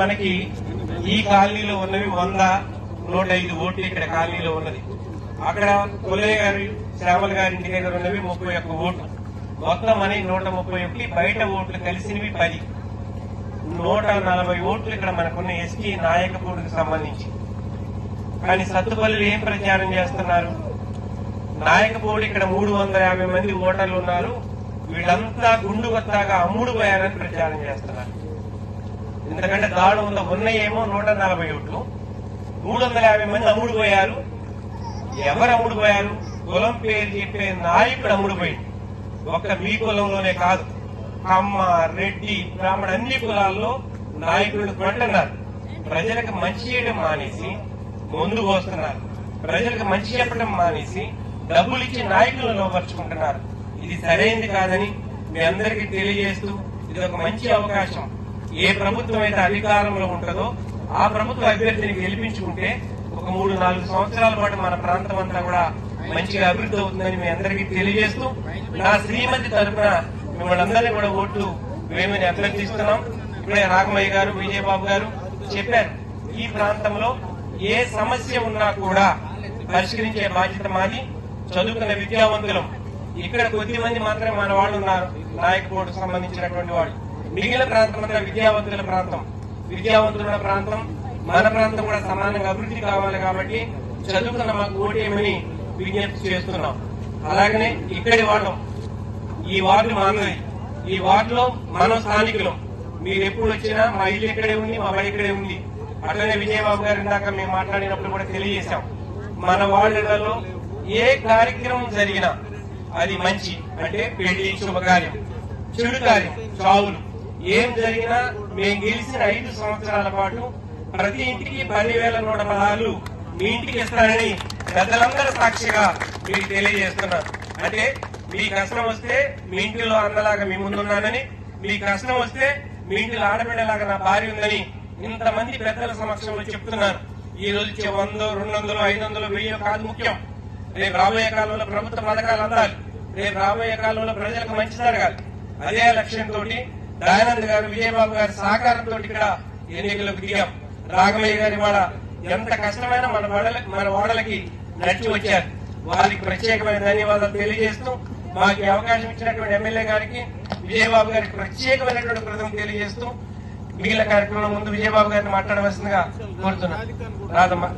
మనకి ఈ కాలనీలో ఉన్నవి వంద నూట ఐదు ఓట్లు ఇక్కడ కాలనీలో ఉన్నది. అక్కడ కొలయ్య గారి శ్రావల్ గారి ఇంటి దగ్గర ఉన్నవి ముప్పై ఒక్క ఓట్లు. మొత్తం మనకి నూట ముప్పై ఒకటి బయట ఓట్లు కలిసినవి పది. నూట నలభై ఓట్లు ఇక్కడ మనకున్న ఎస్టీ నాయకపూడికి సంబంధించి. కానీ సత్తుపల్లిలో ఏం ప్రచారం చేస్తున్నారు? నాయకపోడి ఇక్కడ మూడు వందల యాభై మంది ఓటర్లు ఉన్నారు. వీళ్ళంతా గుండు కొత్తగా అమ్ముడు పోయారని ప్రచారం చేస్తున్నారు. ఎందుకంటే దాడు ఉన్న ఉన్నాయేమో నూట నలభై ఓట్లు మూడు వందల యాభై మంది అమ్ముడు పోయారు ఎవరు అమ్ముడు పోయారు కులం పేరు చెప్పే నాయకుడు అమ్ముడు పోయింది ఒక్క మీ కులంలోనే కాదు. కమ్మ రెడ్డి బ్రాహ్మణ అన్ని కులాల్లో నాయకులు కొంటున్నారు ప్రజలకు మంచి చేయడం మానేసి ముందుకు వస్తున్నారు ప్రజలకు మంచి చెప్పడం మానేసి డబ్బులు ఇచ్చి నాయకులను లోపరుచుకుంటున్నారు. ఇది సరైంది కాదని మీ అందరికీ తెలియజేస్తూ ఇది ఒక మంచి అవకాశం. ఏ ప్రభుత్వం అయితే అధికారంలో ఉంటుందో ఆ ప్రభుత్వ అభ్యర్థిని గెలిపించుకుంటే ఒక మూడు నాలుగు సంవత్సరాల పాటు మన ప్రాంతం అంతా కూడా మంచిగా అభివృద్ధి అవుతుందని మీ అందరికీ తెలియజేస్తూ నా శ్రీమతి తరఫున మిమ్మల్ని అందరినీ కూడా ఓట్లు వేయమని అభ్యర్థిస్తున్నాం. ఇప్పుడే రాఘమయ్య గారు విజయబాబు గారు చెప్పారు ఈ ప్రాంతంలో ఏ సమస్య ఉన్నా కూడా పరిష్కరించే బాధ్యత మాది. చదువుకున్న విద్యావంతులం. ఇక్కడ కొద్ది మంది మాత్రమే మన వాళ్ళు ఉన్నారు. నాయకపోటు సంబంధించినటువంటి వాళ్ళు. మిగిలిన ప్రాంతం అంతా విద్యావంతుల ప్రాంతం. విద్యావంతుల ప్రాంతం మన ప్రాంతం కూడా సమానంగా అభివృద్ధి కావాలి కాబట్టి చదువుకున్న మాకు ఓటేయమని విజ్ఞప్తి చేస్తున్నాం. అలాగనే ఇక్కడి వాళ్ళం ఈ వార్డు మానది ఈ వార్డులో మనం స్థానికులం. మీరు ఎప్పుడు వచ్చినా మా ఇల్లు ఇక్కడే ఉంది మా బడి ఇక్కడే ఉంది. అట్లనే విజయబాబు గారి ఇందాక మేము మాట్లాడినప్పుడు కూడా తెలియజేశాం. మన వార్డులలో ఏ కార్యక్రమం జరిగినా అది మంచి అంటే పెళ్ళి శుభకార్యం. చెడు కార్యం చావులు. ఏం జరిగినా మేము గెలిచిన ఐదు సంవత్సరాల పాటు ప్రతి ఇంటికి పదివేల నూట పదహారు మీ ఇంటికి ఇస్తారని పెద్దలందరూ సాక్షిగా మీకు తెలియజేస్తున్నారు. అంటే మీ కష్టం వస్తే మీ ఇంటిలో అన్నలాగా మీ ముందున్నానని మీ కష్టం వస్తే మీ ఇంటిలో ఆడబిడ్డలాగా నా భార్య ఉందని ఇంతమంది పెద్దల సమక్షంలో చెప్తున్నారు. ఈ రోజు ఇచ్చే వందో రెండు వందలు ఐదు వందలు వెయ్యి కాదు ముఖ్యం. రేపు రాబోయే కాలంలో ప్రభుత్వ పథకాలు అందాలి. రేపు రాబోయే కాలంలో ప్రజలకు మంచి జరగాలి. అదే లక్ష్యంతో దయానంద్ గారు విజయబాబు గారి సహకారంతో ఇక్కడ ఎన్నికలకు దిగాం. రాఘవయ్య గారి వాళ్ళ ఎంత కష్టమైన మన వాడలకి మన ఓడలకి నడిచి వచ్చారు. వారికి ప్రత్యేకమైన ధన్యవాదాలు తెలియజేస్తూ మాకు అవకాశం ఇచ్చినటువంటి ఎమ్మెల్యే గారికి విజయబాబు గారికి ప్రత్యేకమైనటువంటి కృతజ్ఞతలు తెలియజేస్తూ మిగిలిన కార్యక్రమం ముందు విజయబాబు గారిని మాట్లాడవలసిందిగా కోరుతున్నాను. రాదమ్మా